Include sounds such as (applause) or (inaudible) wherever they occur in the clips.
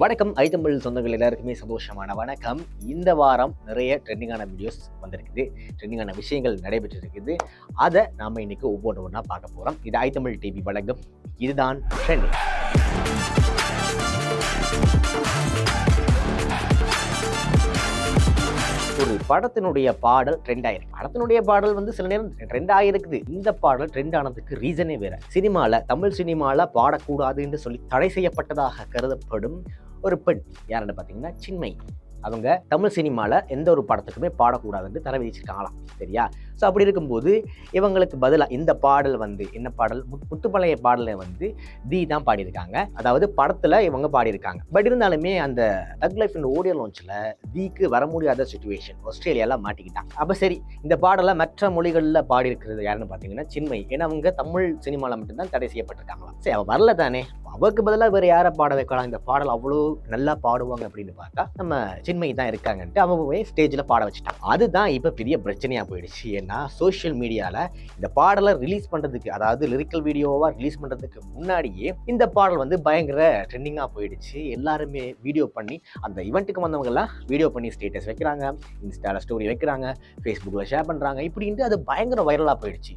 வணக்கம் ஐத்தமிழ் சொந்தங்கள் எல்லாருக்குமே சந்தோஷமான வணக்கம். இந்த வாரம் நிறைய ட்ரெண்டிங்கான வீடியோஸ் வந்திருக்குது. ட்ரெண்டிங்கான விஷயங்கள் நடைபெற்று இருக்குது அதை நாம் இன்னைக்கு ஒவ்வொன்று ஒன்றா பார்க்க போகிறோம் இது ஐத்தமிழ் டிவி வழங்கும். இதுதான் ட்ரெண்டிங் ஒரு படத்தினுடைய பாடல் ட்ரெண்ட் ஆயிருக்கு. படத்தினுடைய பாடல் வந்து சில நேரம் ட்ரெண்ட் ஆகிருக்குது இந்த பாடல் ட்ரெண்ட் ஆனதுக்கு ரீசனே வேற. சினிமாவில் தமிழ் சினிமாவில் பாடக்கூடாது என்று சொல்லி தடை செய்யப்பட்டதாக கருதப்படும் ஒரு பெண். யாருன்னு பார்த்தீங்கன்னா சின்மை அவங்க தமிழ் சினிமாவில் எந்த ஒரு படத்துக்குமே பாடக்கூடாதுன்னு தர விதிச்சிருக்காங்களாம். சரியா? ஸோ அப்படி இருக்கும்போது இவங்களுக்கு பதிலாக இந்த பாடல் வந்து என்ன பாடல்? முத் முத்துப்பழைய பாடலை வந்து தி தான் பாடியிருக்காங்க. அதாவது படத்தில் இவங்க பாடியிருக்காங்க. பட் இருந்தாலுமே அந்த தக் லைஃப் ஓடியோ லான்ச்சில் தீக்கு வர முடியாத சுச்சுவேஷன் ஆஸ்திரேலியாவில் மாட்டிக்கிட்டாங்க. அப்போ சரி இந்த பாடலை மற்ற மொழிகளில் பாடியிருக்கிறது யாருன்னு பார்த்தீங்கன்னா சின்மை ஏன்னா அவங்க தமிழ் சினிமாவில் மட்டும்தான் தடை செய்யப்பட்டிருக்காங்களாம். சரி அவள் வரல தானே? அவருக்கு பதிலாக வேறு யாரை பாட வைக்கலாம்? இந்த பாடல் அவ்வளோ நல்லா பாடுவாங்க அப்படின்னு பார்த்தா நம்ம சின்ன சின்மை தான் இருக்காங்கன்ட்டு அவங்க போய் ஸ்டேஜில் பாட வச்சுட்டான் அதுதான் இப்போ பெரிய பிரச்சனையாக போயிடுச்சு. ஏன்னா சோஷியல் மீடியாவில் இந்த பாடலை ரிலீஸ் பண்ணுறதுக்கு அதாவது லிரிக்கல் வீடியோவாக ரிலீஸ் பண்ணுறதுக்கு முன்னாடியே இந்த பாடல் வந்து பயங்கர ட்ரெண்டிங்காக போயிடுச்சு. எல்லாருமே வீடியோ பண்ணி அந்த ஈவெண்ட்டுக்கு வந்தவங்கெல்லாம் வீடியோ பண்ணி ஸ்டேட்டஸ் வைக்கிறாங்க இன்ஸ்டாவில் ஸ்டோரி வைக்கிறாங்க ஃபேஸ்புக்கில் ஷேர் பண்ணுறாங்க இப்படின்ட்டு அது பயங்கர வைரலாக போயிடுச்சு.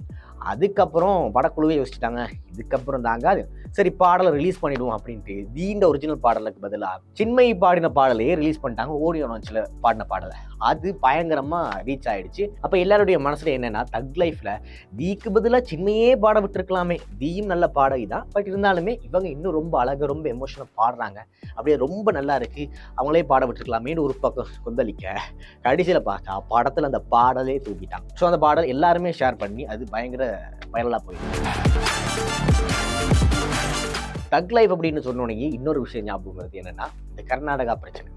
அதுக்கப்புறம் படக்குழுவே யோசிச்சுட்டாங்க. இதுக்கப்புறம் தாங்க அது. சரி பாடலை ரிலீஸ் பண்ணிடுவோம் அப்படின்ட்டு தீண்ட ஒரிஜினல் பாடலுக்கு பதிலாக சின்மை பாடின பாடலையே ரிலீஸ் பண்ணிட்டாங்க. ஓடியோ சில பாடின பாடலை. அது பயங்கரமாக ரீச் ஆகிடுச்சு அப்போ எல்லாருடைய மனசில் என்னென்னா தக் லைஃப்பில் தீக்கு பதிலாக சின்மையே பாட விட்டுருக்கலாமே. தீயும் நல்ல பாடகி தான். பட் இருந்தாலுமே இவங்க இன்னும் ரொம்ப அழகாக ரொம்ப எமோஷனாக பாடுறாங்க. அப்படியே ரொம்ப நல்லா இருக்குது அவங்களே பாட விட்டுருக்கலாமேன்னு ஒரு பக்கம் கொந்தளிக்க கடைசியில் பார்த்தா படத்தில் அந்த பாடலே தூக்கிட்டாங்க. ஸோ அந்த பாடல் எல்லாருமே ஷேர் பண்ணி அது பயங்கர வைரலாக போயிடுச்சு தக் லைஃப் அப்படின்னு சொன்னோன்னே இன்னொரு விஷயம் ஞாபகம் வருது என்னன்னா இந்த கர்நாடகா பிரச்சனை.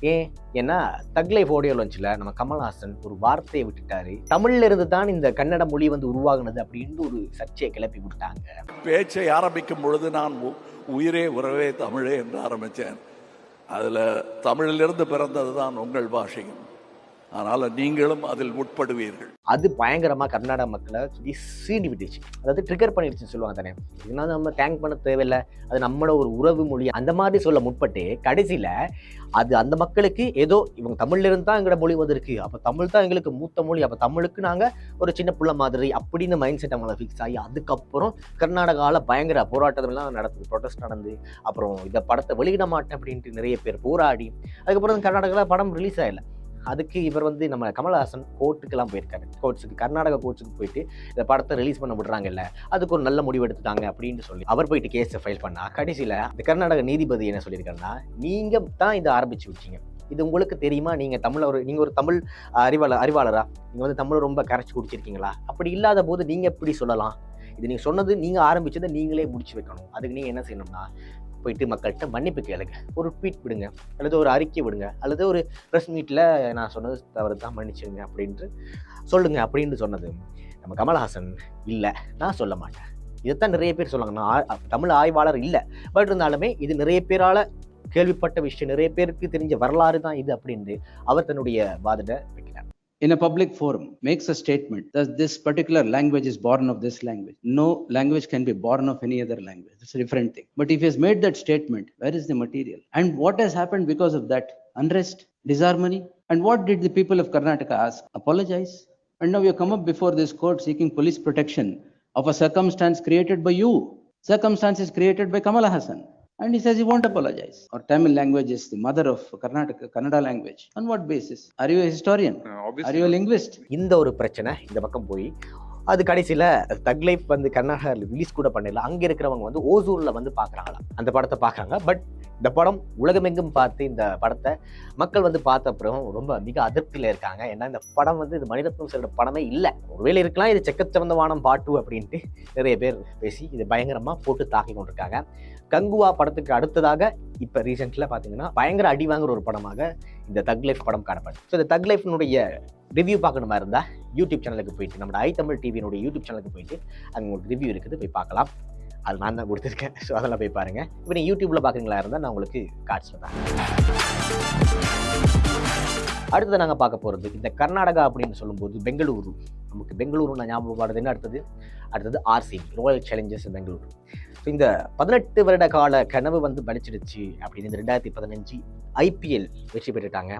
ஏன்? ஏன்னா தக் லைஃப் ஆடியோ லான்ச்சில் நம்ம கமல்ஹாசன் ஒரு வார்த்தையை விட்டுட்டாரு. தமிழ்ல இருந்து தான் இந்த கன்னட மொழி வந்து உருவாகுனது அப்படின்னு ஒரு சர்ச்சையை கிளப்பி விட்டாங்க. பேச்சை ஆரம்பிக்கும் பொழுது நான் உ- உயிரே உறவே தமிழே என்று ஆரம்பித்தேன் அதில் தமிழிலிருந்து பிறந்தது தான் உங்கள் பாஷையும். அதனால் நீங்களும் அதில் உட்படுவீர்கள் அது பயங்கரமா கர்நாடக மக்களை சுத்தி சீண்டி அதாவது ட்ரிகர் பண்ணிடுச்சுன்னு சொல்லுவாங்க தானே. இதுனா நம்ம தேங்க் பண்ண தேவையில்லை. அது நம்மளோட ஒரு உறவு மொழி. அந்த மாதிரி சொல்ல முற்பட்டு கடைசியில அது அந்த மக்களுக்கு ஏதோ இவங்க தமிழ்ல இருந்து தான் எங்களோட மொழி வந்திருக்கு அப்போ தமிழ் தான் எங்களுக்கு மூத்த மொழி. அப்போ தமிழுக்கு நாங்க ஒரு சின்ன பிள்ளை மாதிரி அப்படின்னு மைண்ட் செட் அவங்கள ஃபிக்ஸ் ஆகி அதுக்கப்புறம் கர்நாடகாவில் பயங்கர போராட்டம்லாம் நடந்தது. ப்ரொடெஸ்ட் நடந்து அப்புறம் இந்த படத்தை வெளியிட மாட்டேன் அப்படின்ட்டு நிறைய பேர் போராடி அதுக்கப்புறம் கர்நாடகாவில் படம் ரிலீஸ் ஆகலை. அதுக்கு இவர் வந்து நம்ம கமல்ஹாசன் கோர்ட்டுக்கெல்லாம் போயிருக்காரு. கோர்ட்ஸுக்கு கர்நாடக கோர்ட்ஸுக்கு போயிட்டு இந்த படத்தை ரிலீஸ் பண்ண விடுறாங்கல்ல அதுக்கு ஒரு நல்ல முடிவு எடுத்துட்டாங்க அப்படின்னு சொல்லி அவர் போயிட்டு கேஸை ஃபைல் பண்ணா கடைசியில் இந்த கர்நாடக நீதிபதி என்ன சொல்லியிருக்காருன்னா நீங்கள் தான் இதை ஆரம்பிச்சு விட்டீங்க இது உங்களுக்கு தெரியுமா? நீங்கள் தமிழ் ஒரு நீங்கள் ஒரு தமிழ் அறிவாளர் அறிவாளரா? நீங்கள் வந்து தமிழ் ரொம்ப கரைச்சி குடிச்சிருக்கீங்களா? அப்படி இல்லாத போது நீங்கள் எப்படி சொல்லலாம்? இது நீங்கள் சொன்னது நீங்கள் ஆரம்பித்ததை நீங்களே முடிச்சு வைக்கணும். அதுக்கு நீங்கள் என்ன செய்யணும்னா போயிட்டு மக்கள்கிட்ட மன்னிப்பு கேளுங்க. ஒரு ட்வீட் விடுங்க அல்லது ஒரு அறிக்கை விடுங்க அல்லது ஒரு ப்ரெஸ் மீட்டில் நான் சொன்னது தவறு தான் மன்னிச்சிடுங்க அப்படின்ட்டு சொல்லுங்க அப்படின்னு சொன்னது நம்ம கமல்ஹாசன் இல்லை நான் சொல்ல மாட்டேன். இதைத்தான் நிறைய பேர் சொல்லுவாங்க. நான் தமிழ் ஆய்வாளர் இல்லை பட் இருந்தாலுமே இது நிறைய பேரால் கேள்விப்பட்ட விஷயம் நிறைய பேருக்கு தெரிஞ்ச வரலாறு தான் இது அப்படின்னு அவர் தன்னுடைய வாதத்தை in a public forum makes a statement that this particular language is born of this language. No language can be born of any other language. It's a different thing. But if he has made that statement, where is the material? And what has happened because of that? Unrest, disharmony. And what did the people of Karnataka ask? Apologize. And now you come up before this court seeking police protection of a circumstance created by you. Circumstances created by Kamala Hassan And he says he won't apologize. Or Tamil language is the mother of Karnataka, Kannada language. On what basis? Are you a historian? Are you a linguist? இந்த ஒரு பிரச்சனை இந்த பக்கம் போய் அது கடைசியில் தக் life வந்து கர்நாடகாவில் ரிலீஸ் கூட பண்ணல. அங்கே இருக்கிறவங்க வந்து ஓசூரில் வந்து பார்க்குறாங்களாம் அந்த படத்தை பார்க்குறாங்க பட் இந்த படம் உலகமெங்கும் பார்த்து இந்த படத்தை மக்கள் வந்து பார்த்த அப்புறம் ரொம்ப மிக அதிருப்தியில் இருக்காங்க. ஏன்னா இந்த படம் வந்து இது மணிரத்னம் சொல்ற படமே இல்லை. ஒருவேளை இருக்கலாம் இது செக்கச்சவந்த வானம் பாட்டு அப்படின்ட்டு நிறைய பேர் பேசி இது பயங்கரமாக போட்டு தாக்கி கொண்டிருக்காங்க. கங்குவா படத்துக்கு அடுத்ததாக இப்போ ரீசெண்டில் பார்த்தீங்கன்னா பயங்கர அடி வாங்குற ஒரு படமாக இந்த தக் லைஃப் படம் காணப்படுது. ஸோ இந்த தக் லைஃப்னுடைய ரிவ்யூ பார்க்கணுமா இருந்தால் யூடியூப் சேனலுக்கு போயிட்டு நம்ம ஐ தமிழ் டிவியினுடைய யூடியூப் சேனலுக்கு போயிட்டு அங்கே உங்களுக்கு ரிவ்யூ இருக்குது போய் பார்க்கலாம். அது நான் தான் கொடுத்துருக்கேன். ஸோ அதெல்லாம் போய் பாருங்கள் இப்போ நீங்கள் யூடியூப்பில் பார்க்குறீங்களா இருந்தால் நான் உங்களுக்கு கார்ட்ஸ் அடுத்தது நாங்கள் பார்க்க போகிறது இந்த கர்நாடகா அப்படின்னு சொல்லும்போது பெங்களூரு. நமக்கு பெங்களூரு நான் ஞாபகம் வருது. என்ன அடுத்தது? அடுத்தது RCB Royal Challengers Bengaluru so இந்த பதினெட்டு வருட கால கனவு வந்து பலிச்சிடுச்சு அப்படின்னு இந்த ரெண்டாயிரத்தி பதினஞ்சு ஐபிஎல் வெற்றி பெற்றுட்டாங்க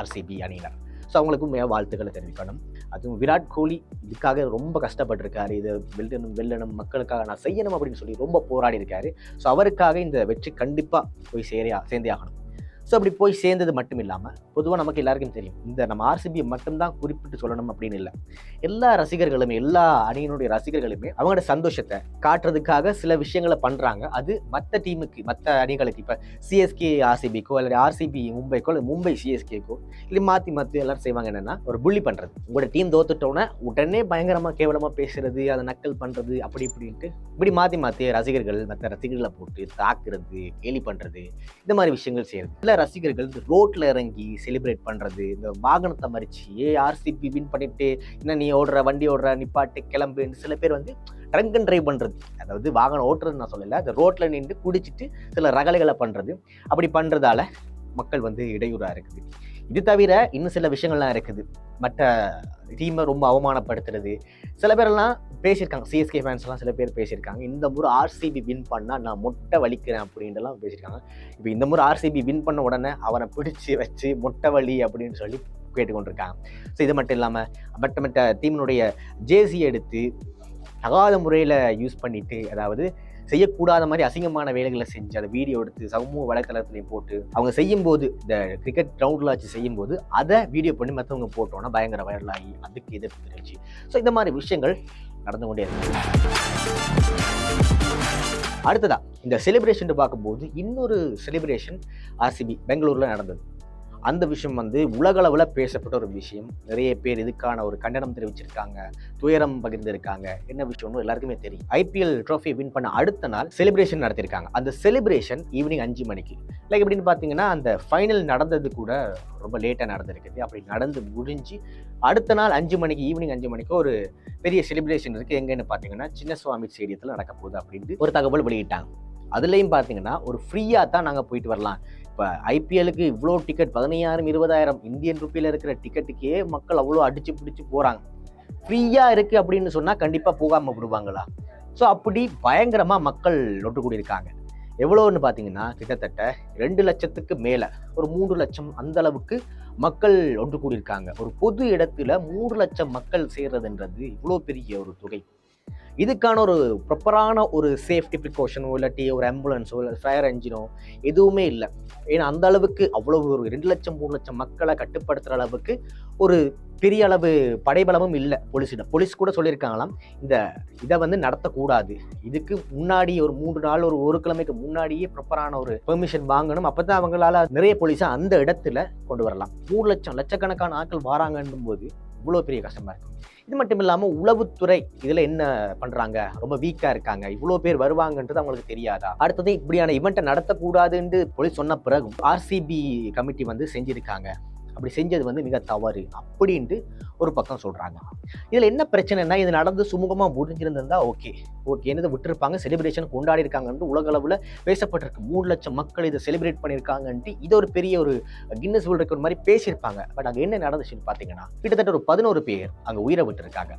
ஆர்சிபி அணியினர். ஸோ அவங்களுக்கும் மிக வாழ்த்துக்களை தெரிவிக்கணும். அதுவும் விராட் கோலி இதுக்காக ரொம்ப கஷ்டப்பட்டிருக்காரு. இது வெல்லணும் வெல்லணும் மக்களுக்காக நான் செய்யணும் அப்படின்னு சொல்லி ரொம்ப போராடி இருக்காரு ஸோ அவருக்காக இந்த வெற்றி கண்டிப்பாக போய் சேரே சேர்ந்தே ஆகணும். ஸோ அப்படி போய் சேர்ந்தது மட்டும் இல்லாமல் பொதுவாக நமக்கு எல்லாருக்கும் தெரியும். இந்த நம்ம ஆர்சிபியை மட்டும்தான் குறிப்பிட்டு சொல்லணும் அப்படின்னு இல்லை. எல்லா ரசிகர்களுமே எல்லா அணியினுடைய ரசிகர்களுமே அவங்களோட சந்தோஷத்தை காட்டுறதுக்காக சில விஷயங்களை பண்ணுறாங்க அது மற்ற டீமுக்கு மற்ற அணிகளுக்கு இப்போ சிஎஸ்கே ஆர்சிபிக்கோ அல்லது ஆர்சிபி மும்பைக்கோ அல்லது மும்பை சிஎஸ்கேக்கோ இல்லை மாற்றி மாற்றி எல்லாரும் செய்வாங்க என்னென்னா ஒரு புள்ளி பண்ணுறது உங்களோட டீம் தோத்துட்டோன்னே உடனே பயங்கரமாக கேவலமாக பேசுறது அதை நக்கல் பண்ணுறது அப்படி இப்படின்ட்டு இப்படி மாற்றி மாற்றி ரசிகர்கள் மற்ற ரசிகர்களை போட்டு தாக்குறது கேலி பண்ணுறது இந்த மாதிரி விஷயங்கள் செய்யறது. இல்லை ரசிகர்கள் ரோட்ல இறங்கி செலிப்ரேட் பண்றது இந்த வாகனத்தை மறிச்சு ஏஆர்சிபி வின் பண்ணிட்டு என்ன நீ ஓடுற வண்டி ஓடுற நிப்பாட்டு கிளம்புன்னு சில பேர் வந்து ட்ரங்க் அண்ட் ட்ரைவ் பண்ணுறது அதாவது வாகனம் ஓட்டுறதுன்னு நான் சொல்லலை அந்த ரோட்டில் நின்று குடிச்சிட்டு சில ரகலைகளை பண்ணுறது அப்படி பண்ணுறதால மக்கள் வந்து இடையூறாக இருக்குது. இது தவிர இன்னும் சில விஷயங்கள்லாம் இருக்குது. மற்ற டீமை ரொம்ப அவமானப்படுத்துறது. சில பேரெல்லாம் பேசியிருக்காங்க. சிஎஸ்கே ஃபேன்ஸ்லாம் சில பேர் பேசியிருக்காங்க. இந்த முறை ஆர்சிபி வின் பண்ணால் நான் மொட்டை வலிக்கிறேன் அப்படின்ட்டுலாம் பேசியிருக்காங்க. இப்போ இந்த முறை ஆர்சிபி வின் பண்ண உடனே அவனை பிடிச்சி வச்சு மொட்டை வலி அப்படின்னு சொல்லி கேட்டுக்கொண்டிருக்காங்க. ஸோ இது மட்டும் இல்லாமல் மற்ற மற்ற டீமினுடைய ஜேசி எடுத்து தகாத முறையில் யூஸ் பண்ணிவிட்டு அதாவது செய்யக்கூடாத மாதிரி அசிங்கமான வேலைகளை செஞ்சு அதை வீடியோ எடுத்து சமூக வலைத்தளத்துலையும் போட்டு அவங்க செய்யும்போது இந்த கிரிக்கெட் கிரவுண்டில் வச்சு செய்யும்போது அதை வீடியோ பண்ணி மற்றவங்க போட்டோன்னா பயங்கர வைரலாகி அதுக்கு எதிர்ப்பு தெரிஞ்சு ஸோ இந்த மாதிரி விஷயங்கள் நடந்து கொண்டே இருக்கு. அடுத்ததா இந்த செலிப்ரேஷன் பார்க்கும்போது இன்னொரு செலிப்ரேஷன் ஆர்சிபி பெங்களூரில் நடந்தது. அந்த விஷயம் வந்து உலகளவில் பேசப்பட்ட ஒரு விஷயம். நிறைய பேர் இதுக்கான ஒரு கண்டனம் தெரிவிச்சிருக்காங்க. துயரம் பகிர்ந்திருக்காங்க. என்ன விஷயம்னு எல்லாருக்குமே தெரியும். ஐபிஎல் ட்ராஃபி வின் பண்ண அடுத்த நாள் செலிப்ரேஷன் நடத்திருக்காங்க. அந்த செலிப்ரேஷன் ஈவினிங் அஞ்சு மணிக்கு. லைக் எப்படின்னு பார்த்தீங்கன்னா அந்த ஃபைனல் நடந்தது கூட ரொம்ப லேட்டாக நடந்திருக்குது. அப்படி நடந்து முடிஞ்சு அடுத்த நாள் அஞ்சு மணிக்கு ஈவினிங் அஞ்சு மணிக்கு ஒரு பெரிய செலிப்ரேஷன் இருக்குது எங்கன்னு பார்த்தீங்கன்னா சின்னசுவாமி ஸ்டேடியத்தில் நடக்க போகுது அப்படின்ட்டு ஒரு தகவல் வெளியிட்டாங்க. அதுலேயும் பார்த்தீங்கன்னா ஒரு ஃப்ரீயாக தான் நாங்கள் போயிட்டு வரலாம். இப்போ ஐபிஎலுக்கு இவ்வளோ டிக்கெட் பதினையாயிரம் இருபதாயிரம் இந்தியன் ருப்பியில் இருக்கிற டிக்கெட்டுக்கே மக்கள் அவ்வளோ அடிச்சு பிடிச்சி போகிறாங்க ஃப்ரீயாக இருக்குது அப்படின்னு சொன்னால் கண்டிப்பாக போகாமல் விடுவாங்களா? ஸோ அப்படி பயங்கரமாக மக்கள் ஒட்டு கூடியிருக்காங்க. எவ்வளோன்னு பார்த்தீங்கன்னா கிட்டத்தட்ட ரெண்டு லட்சத்துக்கு மேலே ஒரு மூன்று லட்சம் அந்த அளவுக்கு மக்கள் ஒன்று கூடியிருக்காங்க. ஒரு பொது இடத்துல மூன்று லட்சம் மக்கள் சேர்றதுன்றது இவ்வளோ பெரிய ஒரு தொகை. இதுக்கான ஒரு ப்ராப்பரான ஒரு சேஃப்டி ப்ரிகாஷனோ இல்லாட்டி ஒரு ஆம்புலன்ஸோ இல்லை ஃபயர் என்ஜினோ எதுவுமே இல்லை. ஏன்னா அந்த அளவுக்கு அவ்வளவு ஒரு ரெண்டு லட்சம் மூணு லட்சம் மக்களை கட்டுப்படுத்துகிற அளவுக்கு ஒரு பெரிய அளவு படைபலமும் இல்லை போலீஸிடம் போலீஸ் கூட சொல்லியிருக்காங்களாம் இந்த இதை வந்து நடத்தக்கூடாது. இதுக்கு முன்னாடி ஒரு மூன்று நாள் ஒரு ஒரு கிழமைக்கு முன்னாடியே ப்ராப்பரான ஒரு பெர்மிஷன் வாங்கணும். அப்போ தான் அவங்களால நிறைய போலீஸை அந்த இடத்துல கொண்டு வரலாம். மூணு லட்சம் லட்சக்கணக்கான ஆட்கள் வராங்கன்னும் போது இவ்வளோ பெரிய கஷ்டமாக இருக்கும் இது மட்டும் இல்லாமல் உளவுத்துறை இதில் என்ன பண்ணுறாங்க ரொம்ப வீக்காக இருக்காங்க. இவ்வளோ பேர் வருவாங்கன்றது அவங்களுக்கு தெரியாதா? அடுத்தது இப்படியான இவெண்ட்டை நடத்தக்கூடாதுன்னு போலீஸ் சொன்ன பிறகு ஆர்சிபி கமிட்டி வந்து செஞ்சுருக்காங்க. அப்படி செஞ்சது வந்து மிக தவறு அப்படின்ட்டு ஒரு பக்கம் சொல்கிறாங்க இதில் என்ன பிரச்சனைனா இது நடந்து சுமூகமாக முடிஞ்சிருந்திருந்தா ஓகே. ஓகே என்னதை விட்டுருப்பாங்க செலிப்ரேஷன் கொண்டாடி இருக்காங்கன்ட்டு உலக அளவில் பேசப்பட்டிருக்கு. மூணு லட்சம் மக்கள் இதை செலிப்ரேட் பண்ணியிருக்காங்கன்ட்டு இது ஒரு பெரிய ஒரு கின்னஸ் வேர்ல்ட் ரெக்கார்ட் மாதிரி பேசியிருப்பாங்க. பட் அங்கே என்ன நடந்துச்சுன்னு பார்த்தீங்கன்னா கிட்டத்தட்ட ஒரு பதினோரு பேர் அங்கே உயிரை விட்டுருக்காங்க.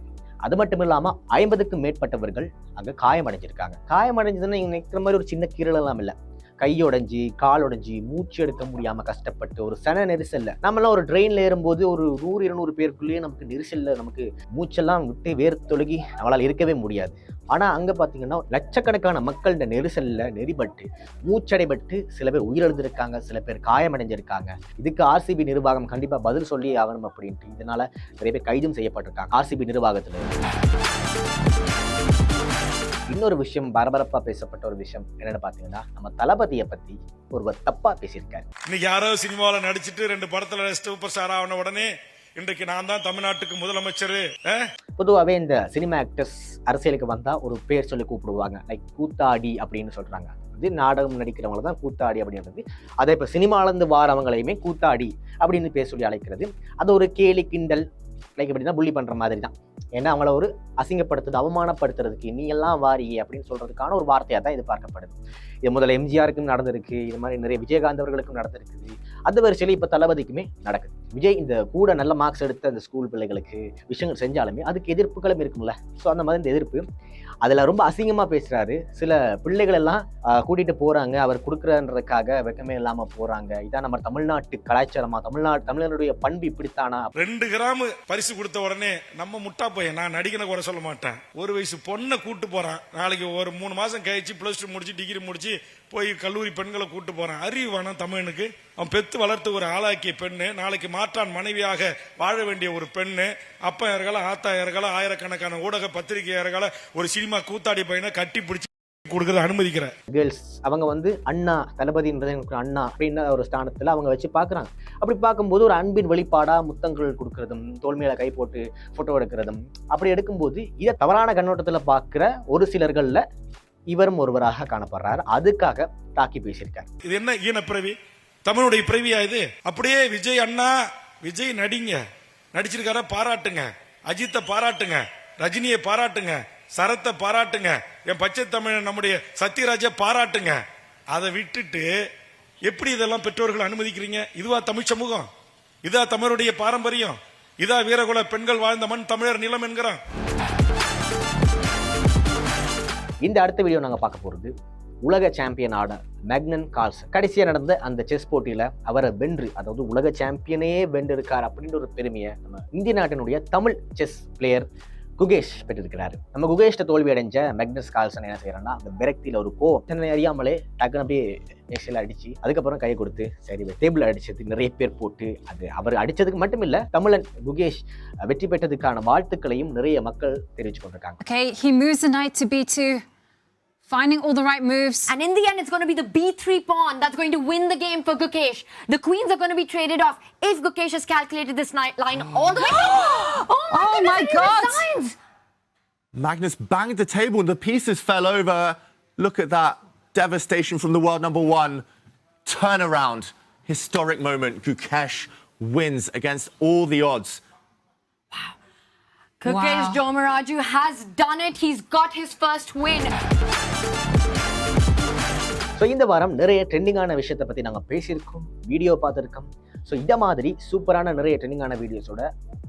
அது மட்டும் இல்லாமல் ஐம்பதுக்கும் மேற்பட்டவர்கள் அங்கே காயமடைஞ்சிருக்காங்க. காயமடைஞ்சதுன்னு இங்கே நினைக்கிற மாதிரி ஒரு சின்ன கீரல் எல்லாம் இல்லை. கையொடைஞ்சி கால் உடஞ்சி மூச்சு எடுக்க முடியாமல் கஷ்டப்பட்டு ஒரு சன நெரிசலில். நம்மலாம் ஒரு ட்ரெயினில் ஏறும்போது ஒரு நூறு இருநூறு பேருக்குள்ளேயே நமக்கு நெரிசலில் நமக்கு மூச்செல்லாம் விட்டு வேர்த்தொழுகி நம்மளால் இருக்கவே முடியாது. ஆனால் அங்கே பார்த்தீங்கன்னா லட்சக்கணக்கான மக்கள் இந்த நெரிசலில் நெறிபட்டு மூச்சடைபட்டு சில பேர் உயிரிழந்திருக்காங்க சில பேர் காயமடைஞ்சிருக்காங்க. இதுக்கு ஆர்சிபி நிர்வாகம் கண்டிப்பாக பதில் சொல்லி ஆகணும் அப்படின்ட்டு. இதனால் நிறைய பேர் கைதும் செய்யப்பட்டிருக்காங்க. ஆர்சிபி நிர்வாகத்தில் இன்னொரு விஷயம் பரபரப்பா பேசப்பட்ட ஒரு விஷயம் என்னன்னு பாத்தீங்கன்னா நம்ம தளபதியை பத்தி ஒருவர் தப்பா பேசியிருக்காரு. இன்னைக்கு யாரோ சினிமாவில நடிச்சிட்டு ரெண்டு படத்துல சூப்பர் ஸ்டார் ஆன உடனே இன்றைக்கு நான் தான் தமிழ்நாட்டுக்கு முதலமைச்சர். பொதுவாகவே இந்த சினிமா ஆக்டர்ஸ் அரசியலுக்கு வந்தா ஒரு பேர் சொல்லி கூப்பிடுவாங்க. லைக் கூத்தாடி அப்படின்னு சொல்றாங்க. இது நாடகம் நடிக்கிறவங்கள தான் கூத்தாடி அப்படின்றது. அதே இப்போ சினிமாலேருந்து வாரவங்களையுமே கூத்தாடி அப்படின்னு பேர் சொல்லி அழைக்கிறது. அது ஒரு கேலி கிண்டல் லைக் எப்படின்னா புள்ளி பண்ற மாதிரி தான் ஏன்னா அவங்கள ஒரு அசிங்கப்படுத்துறது அவமானப்படுத்துறதுக்கு. நீ எல்லாம் வாரியே அப்படின்னு சொல்றதுக்கான ஒரு வார்த்தையாக தான் இது பார்க்கப்படுது. இது முதல்ல எம்ஜிஆருக்கும் நடந்திருக்கு இது மாதிரி நிறைய விஜயகாந்த் அவர்களுக்கும் நடந்திருக்குது அந்த வரிசையில் இப்போ தளபதிக்குமே நடக்குது. விஜய் இந்த கூட நல்ல மார்க்ஸ் எடுத்த அந்த ஸ்கூல் பிள்ளைகளுக்கு விஷயங்கள் செஞ்சாலுமே அதுக்கு எதிர்ப்புகளும் இருக்கும்ல. ஸோ அந்த மாதிரி இந்த எதிர்ப்பு அதில் ரொம்ப அசிங்கமாக பேசுகிறாரு சில பிள்ளைகள் எல்லாம் போகிறாங்க அவர் கொடுக்குறன்றதுக்காக வெக்கமே இல்லாமல் போகிறாங்க இதான் நம்ம தமிழ்நாட்டு கலாச்சாரமா தமிழ்நாடு தமிழனுடைய பண்பு இப்படித்தானா? ரெண்டு கிராம் பரிசு கொடுத்த உடனே நம்ம முட்டா பையன் நான் நடிகனை குறை சொல்ல மாட்டேன். ஒரு வயசு பொண்ணை கூட்டு போகிறான் நாளைக்கு ஒரு மூணு மாதம் கழிச்சு ப்ளஸ் டூ முடிச்சு டிகிரி முடிச்சு போய் கல்லூரி பெண்களை கூட்டு போறான். அறிவு தமிழனுக்கு? அவன் பெத்து வளர்த்து ஒரு ஆளாக்கிய பெண்ணு. நாளைக்கு மாற்றான் மனைவியாக வாழ வேண்டிய ஒரு பெண்ணு. அப்பா இருக்கலாம் ஆயிரக்கணக்கான ஊடக பத்திரிகையாளர்கள ஒரு சினிமா கூத்தாடி பையனை கட்டி பிடிச்சி கொடுக்கறத அனுமதிக்கிற. கேர்ள்ஸ் அவங்க வந்து அண்ணா தளபதி எனக்கு அண்ணா அப்படின்ற ஒரு ஸ்தானத்தில் அவங்க வச்சு பார்க்குறாங்க அப்படி பார்க்கும்போது ஒரு அன்பின் வெளிப்பாடா முத்தங்கள் கொடுக்கறதும் தோல் மேல கை போட்டு போட்டோ எடுக்கிறதும் அப்படி எடுக்கும்போது இதை தவறான கண்ணோட்டத்தில் பார்க்குற ஒரு சிலர்களில் இவரும் ஒருவராக காணப்படுறார். அதுக்காக தாக்கி பேசியிருக்கார் இது என்ன ஈன பிறவி? தமிழுடைய பிறவியா இது? அப்படியே விஜய் அண்ணா விஜய் நடிங்க. நடிச்சிருக்கார பாராட்டுங்க. அஜித்தை பாராட்டுங்க. ரஜினியை பாராட்டுங்க. சரத்தை பாராட்டுங்க. என் பச்சை தமிழ் நம்முடைய சத்யராஜை பாராட்டுங்க. அதை விட்டுட்டு எப்படி இதெல்லாம் பெற்றோர்கள் அனுமதிக்கிறீங்க? இதுவா தமிழ் சமூகம்? இதா தமிழருடைய பாரம்பரியம்? இதா வீரகுல பெண்கள் வாழ்ந்த மண் தமிழர் நிலம் என்கிறான். இந்த அடுத்த வீடியோ நாங்கள் பார்க்க போகிறது உலக சாம்பியனான மெக்னன் மேக்னன் கால்ஸ் கடைசியாக நடந்த அந்த செஸ் போட்டியில் அவரை வென்று அதாவது உலக சாம்பியனே வென்று இருக்கார் அப்படின்ற ஒரு பெருமையை நம்ம இந்திய நாட்டினுடைய தமிழ் செஸ் பிளேயர் குகேஷ் பெற்றிருக்கிறாரு. நம்ம குகேஷ்ட தோல்வி அடைஞ்ச மேக்னஸ் கால்சன் என்ன செய்யறான்னா அந்த விரக்தியில் ஒரு கோ தன்னை அறியாமலே டக்குன்னு அப்படியே நெக்ஸ்டில் அடிச்சு அதுக்கப்புறம் கை கொடுத்து சரி டேபிள் அடிச்சது நிறைய பேர் போட்டு அது அவர் அடிச்சதுக்கு மட்டும் இல்ல தமிழன் குகேஷ் வெற்றி பெற்றதுக்கான வாழ்த்துக்களையும் நிறைய மக்கள் தெரிவிச்சு கொண்டிருக்காங்க. Finding all the right moves. And in the end, it's going to be the b3 pawn that's going to win the game for Gukesh. The queens are going to be traded off if Gukesh has calculated this night line (gasps) all the way. oh my, Oh goodness, my God. resigns. Magnus banged the table and the pieces fell over. Look at that devastation from the world number one. Turnaround. Historic moment. Gukesh wins against all the odds. Gukesh Wow. Jomaraju has done it. He's got his first win. So இந்த வாரம் நிறைய ட்ரெண்டிங்கான விஷயத்தை பற்றி நாங்கள் பேசியிருக்கோம் video பார்த்துருக்கோம். So இந்த மாதிரி சூப்பரான நிறைய ட்ரெண்டிங்கான வீடியோஸோட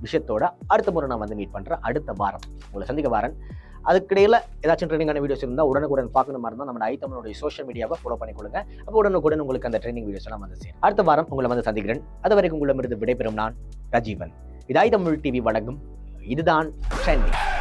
விஷயத்தோட அடுத்த முறை நான் வந்து மீட் பண்ணுறேன் அடுத்த வாரம். உங்களை சந்திக்க வாரன். அதுக்கிடையில் ஏதாச்சும் ட்ரெண்டிங்கான வீடியோஸ் இருந்தால் உடனுக்குடன் பார்க்கணும் மாதிரி இருந்தால் நம்ம ஐ தமிழோடைய சோஷியல் மீடியாவை ஃபாலோ பண்ணிக்கொள்ளுங்க. அப்போ உடனுக்குடன் உங்களுக்கு அந்த ட்ரெண்டிங் வீடியோஸ் எல்லாம் வந்து சேரும் அடுத்த வாரம் உங்களை வந்து சந்திக்கிறேன். அது வரைக்கும் உங்களிடமிருந்து விடைபெறும் நான் ரஜீவன். இது ஐ தமிழ் டிவி வழங்கும் இதுதான் ட்ரெண்டிங்